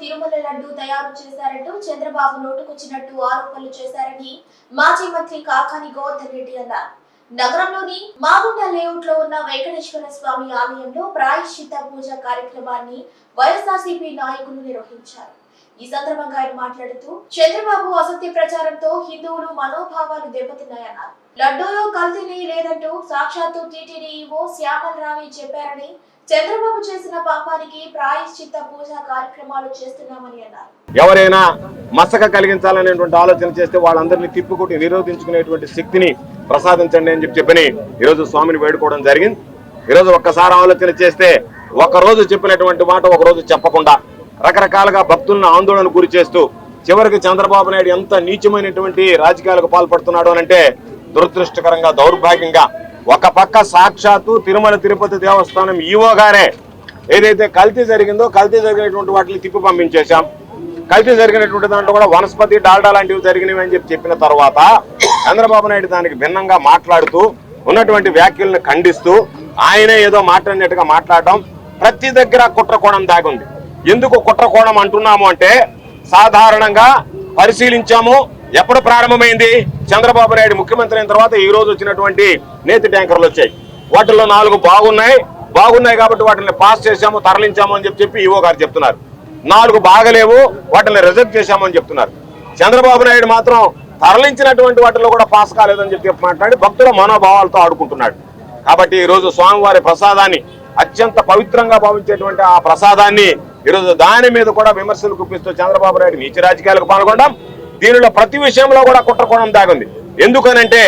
తిరుమల లడ్డు తయారు చేశారంటూ చంద్రబాబు నోటుకొచ్చినట్టు ఆరోపణలు చేశారని మాజీ మంత్రి కాకాని గోవర్ధన్ రెడ్డి అన్నారు. నగరంలోని మాగుండ లేఅవుట్లో ఉన్న వెంకటేశ్వర స్వామి ఆలయంలో ప్రాయశ్చిత పూజ కార్యక్రమాన్ని వైఎస్ఆర్సీపీ నాయకులు నిర్వహించారు. ఈ సందర్భంగా ఆయన మాట్లాడుతూ చంద్రబాబు అసత్య ప్రచారంతో హిందువులు మనోభావాలు దెబ్బతిన్నాయన్నారు. లడ్డూలో కల్తీని లేదంటూ సాక్షాత్తు టీటీడీఓ శ్యామల్ రావి చెప్పారని చంద్రబాబు చేసిన పాపానికి ప్రాయశ్చిత్త పూజా కార్యక్రమాలు చేస్తున్నామని అన్నారు. ఎవరైనా మసక కలిగించాలనేటువంటి ఆలోచన చేస్తే వాళ్ళందరినీ తిప్పుకుట్టి నిరోధించుకునేటువంటి శక్తిని ప్రసాదించండి అని చెప్పి చెప్పని ఈరోజు స్వామిని వేడుకోవడం జరిగింది. ఈరోజు ఒక్కసారి ఆలోచన చేస్తే ఒక రోజు చెప్పినటువంటి మాట ఒక రోజు చెప్పకుండా రకరకాలుగా భక్తులను ఆందోళన గురి చేస్తూ చివరికి చంద్రబాబు నాయుడు ఎంత నీచమైనటువంటి రాజకీయాలకు పాల్పడుతున్నాడు అంటే దురదృష్టకరంగా దౌర్భాగ్యంగా ఒక పక్క సాక్షాత్తు తిరుమల తిరుపతి దేవస్థానం ఈవో గారే ఏదైతే కల్తీ జరిగిందో కల్తీ జరిగినటువంటి వాటిని తిప్పి పంపించేశాం. కల్తీ జరిగినటువంటి దాంట్లో కూడా వనస్పతి డాల్డా లాంటివి జరిగినవి అని చెప్పి చెప్పిన తర్వాత చంద్రబాబు నాయుడు దానికి భిన్నంగా మాట్లాడుతూ ఉన్నటువంటి వ్యాఖ్యలను ఖండిస్తూ ఆయనే ఏదో మాట్లాడినట్టుగా మాట్లాడడం ప్రతి దగ్గర కుట్రకోణం దాగుంది. ఎందుకు కుట్రకోణం అంటున్నాము అంటే సాధారణంగా పరిశీలించాము ఎప్పుడు ప్రారంభమైంది? చంద్రబాబు నాయుడు ముఖ్యమంత్రి అయిన తర్వాత ఈ రోజు వచ్చినటువంటి నేతి ట్యాంకర్లు వచ్చాయి. వాటిల్లో నాలుగు బాగున్నాయి. బాగున్నాయి కాబట్టి వాటిని పాస్ చేశాము తరలించాము అని చెప్పి చెప్పి ఈవో గారు చెప్తున్నారు. నాలుగు బాగలేవు వాటిని రిజెక్ట్ చేశామని చెప్తున్నారు. చంద్రబాబు నాయుడు మాత్రం తరలించినటువంటి వాటిలో కూడా పాస్ కాలేదని చెప్పి మాట్లాడి భక్తుల మనోభావాలతో ఆడుకుంటున్నాడు. కాబట్టి ఈ రోజు స్వామివారి ప్రసాదాన్ని అత్యంత పవిత్రంగా భావించేటువంటి ఆ ప్రసాదాన్ని ఈరోజు దాని మీద కూడా విమర్శలు గుప్పిస్తూ చంద్రబాబు నాయుడు నీచ రాజకీయాలకు పాల్గొనడం దీనిలో ప్రతి విషయంలో కూడా కుట్రకోణం దాగుంది. ఎందుకనంటే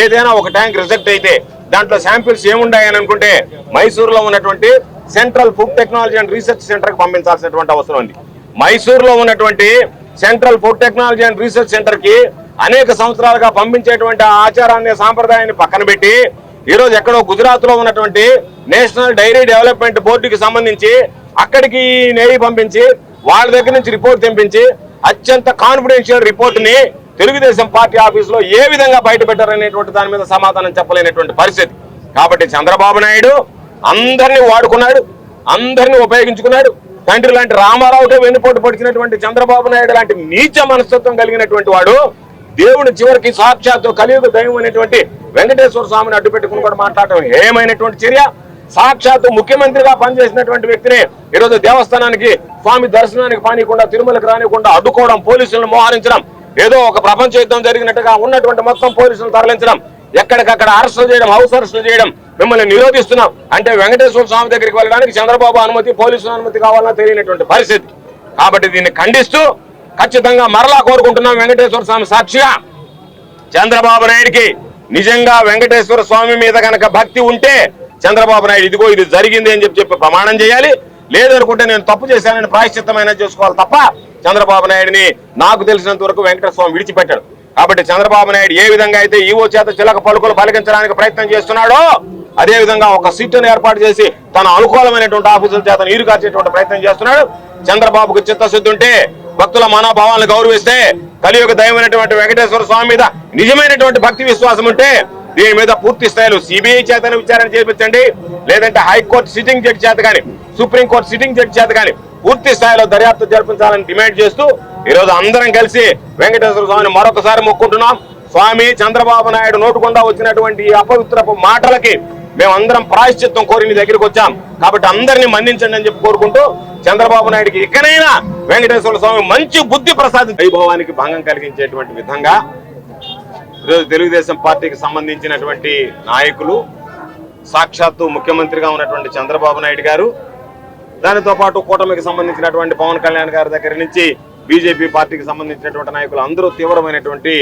ఏదైనా ఒక ట్యాంక్ రిజెక్ట్ అయితే దాంట్లో శాంపిల్స్ ఏముండాయని అనుకుంటే మైసూరులో ఉన్నటువంటి central food technology and research సెంటర్కి పంపించాల్సినటువంటి అవసరం ఉంది. మైసూరులో ఉన్నటువంటి central food technology and research సెంటర్కి అనేక సంవత్సరాలుగా పంపించేటువంటి ఆచారాన్ని సాంప్రదాయాన్ని పక్కన పెట్టి ఈ రోజు ఎక్కడో గుజరాత్లో ఉన్నటువంటి నేషనల్ డైరీ డెవలప్మెంట్ బోర్డుకి సంబంధించి అక్కడికి నెయ్యి పంపించి వాళ్ళ దగ్గర నుంచి రిపోర్ట్ తెంపించి అత్యంత కాన్ఫిడెన్షియల్ రిపోర్ట్ని తెలుగుదేశం పార్టీ ఆఫీస్లో ఏ విధంగా బయట పెట్టారనేటువంటి దాని మీద సమాధానం చెప్పలేనటువంటి పరిస్థితి. కాబట్టి చంద్రబాబు నాయుడు అందరినీ వాడుకున్నాడు అందరినీ ఉపయోగించుకున్నాడు. తండ్రి లాంటి రామారావుతో వెన్నుపోటు పొడిచినటువంటి చంద్రబాబు నాయుడు లాంటి నీచ మనస్తత్వం కలిగినటువంటి వాడు దేవుని చివరికి సాక్షాత్తు కలియుగ దైవం అనేటువంటి వెంకటేశ్వర స్వామిని అడ్డు పెట్టుకుని కూడా మాట్లాడటం ఏమైనటువంటి చర్య. సాక్షాత్తు ముఖ్యమంత్రిగా పనిచేసినటువంటి వ్యక్తిని ఈరోజు దేవస్థానానికి స్వామి దర్శనానికి పానీయకుండా తిరుమలకు రానికుండా అడ్డుకోవడం పోలీసులను మోహరించడం ఏదో ఒక ప్రపంచ యుద్ధం జరిగినట్టుగా ఉన్నటువంటి మొత్తం పోలీసులను తరలించడం ఎక్కడికక్కడ అరెస్టులు చేయడం హౌస్ అరెస్టులు చేయడం మిమ్మల్ని నిరోధిస్తున్నాం. అంటే వెంకటేశ్వర స్వామి దగ్గరికి వెళ్ళడానికి చంద్రబాబు అనుమతి పోలీసుల అనుమతి కావాలని తెలియనటువంటి పరిస్థితి. కాబట్టి దీన్ని ఖండిస్తూ ఖచ్చితంగా మరలా కోరుకుంటున్నాం వెంకటేశ్వర స్వామి సాక్షిగా. చంద్రబాబు నాయుడికి నిజంగా వెంకటేశ్వర స్వామి మీద కనుక భక్తి ఉంటే చంద్రబాబు నాయుడు ఇదిగో ఇది జరిగింది అని చెప్పి చెప్పి ప్రమాణం చేయాలి. లేదనుకుంటే నేను తప్పు చేశానని ప్రాయశ్చిత్తమైన చేసుకోవాలి తప్ప చంద్రబాబు నాయుడిని నాకు తెలిసినంత వరకు వెంకటస్వామి స్వామి విడిచిపెట్టాడు. కాబట్టి చంద్రబాబు నాయుడు ఏ విధంగా అయితే ఈవో చేత చిలక పలుకులు పలికించడానికి ప్రయత్నం చేస్తున్నాడో అదే విధంగా ఒక సీట్ను ఏర్పాటు చేసి తన అనుకూలమైనటువంటి ఆఫీసుల చేత నీరు కార్చేటువంటి ప్రయత్నం చేస్తున్నాడు. చంద్రబాబుకు చిత్తశుద్ధి ఉంటే భక్తుల మనోభావాలను గౌరవిస్తే కలియుగ దైవమైనటువంటి వెంకటేశ్వర స్వామి మీద నిజమైనటువంటి భక్తి విశ్వాసం ఉంటే దీని మీద పూర్తి స్థాయిలో సిబిఐ చేతనే విచారణ చేపించండి. లేదంటే హైకోర్టు సిట్టింగ్ జడ్జి చేత కానీ సుప్రీంకోర్టు సిట్టింగ్ జడ్జి చేత కానీ పూర్తి స్థాయిలో దర్యాప్తు జరిపించాలని డిమాండ్ చేస్తూ ఈ రోజు అందరం కలిసి వెంకటేశ్వర స్వామిని మరొకసారి మొక్కుంటున్నాం. స్వామి చంద్రబాబు నాయుడు నోటుకుండా వచ్చినటువంటి అపవిత్రపు మాటలకి మేమందరం ప్రాయశ్చిత్తం కోరి నీ దగ్గరికి వచ్చాం. కాబట్టి అందరినీ మన్నించండి అని చెప్పి కోరుకుంటూ చంద్రబాబు నాయుడికి ఇకనైనా వెంకటేశ్వర స్వామి మంచి బుద్ధి ప్రసాద్ వైభవానికి భంగం కలిగించేటువంటి విధంగా ఈరోజు తెలుగుదేశం పార్టీకి సంబంధించినటువంటి నాయకులు సాక్షాత్తు ముఖ్యమంత్రిగా ఉన్నటువంటి చంద్రబాబు నాయుడు గారు దానితో పాటు కూటమికి సంబంధించినటువంటి పవన్ కళ్యాణ్ గారి దగ్గర నుంచి బీజేపీ పార్టీకి సంబంధించినటువంటి నాయకులు అందరూ తీవ్రమైనటువంటి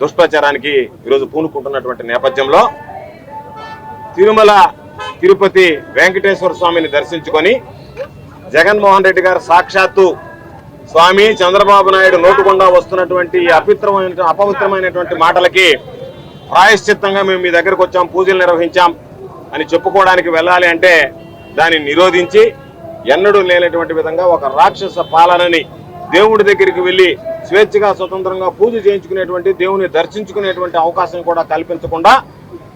దుష్ప్రచారానికి ఈరోజు పూనుకుంటున్నటువంటి నేపథ్యంలో తిరుమల తిరుపతి వెంకటేశ్వర స్వామిని దర్శించుకొని జగన్మోహన్ రెడ్డి గారు సాక్షాత్తు స్వామి చంద్రబాబు నాయుడు నోటుకుండా వస్తున్నటువంటి అపిత్రమైన అపవిత్రమైనటువంటి మాటలకి ప్రాయశ్చిత్తంగా మేము మీ దగ్గరకు వచ్చాం పూజలు నిర్వహించాం అని చెప్పుకోవడానికి వెళ్ళాలి అంటే దాన్ని నిరోధించి ఎన్నడూ లేనటువంటి విధంగా ఒక రాక్షస పాలనని దేవుడి దగ్గరికి వెళ్ళి స్వేచ్ఛగా స్వతంత్రంగా పూజ చేయించుకునేటువంటి దేవుని దర్శించుకునేటువంటి అవకాశం కూడా కల్పించకుండా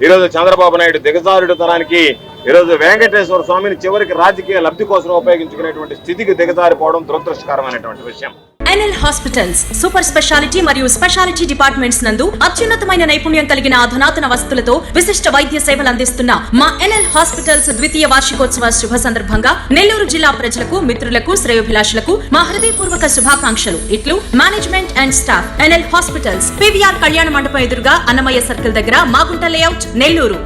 ఈరోజు చంద్రబాబు నాయుడు దిగజారుడు తరానికి ఈరోజు వెంకటేశ్వర స్వామిని చివరికి రాజకీయ లబ్ధి కోసం ఉపయోగించుకునేటువంటి స్థితికి దిగజారిపోవడం దురదృష్టకరమైనటువంటి విషయం. ఎన్ఎల్ హాస్పిటల్స్ సూపర్ స్పెషాలిటీ మరియు స్పెషాలిటీ డిపార్ట్మెంట్స్ నందు అత్యున్నతమైన నైపుణ్యం కలిగిన అధునాతన వస్తువులతో విశిష్ట వైద్య సేవలు అందిస్తున్న మా ఎన్ఎల్ హాస్పిటల్స్ ద్వితీయ వార్షికోత్సవ శుభ సందర్భంగా నెల్లూరు జిల్లా ప్రజలకు మిత్రులకు శ్రేయోభిలాషులకు మా హృదయపూర్వక శుభాకాంక్షలు. ఇట్లు management and staff NL hospitals PVR కళ్యాణ మండపం ఎదురుగా అన్నమయ్య సర్కిల్ దగ్గర మాగుంట లేఅవుట్ నెల్లూరు.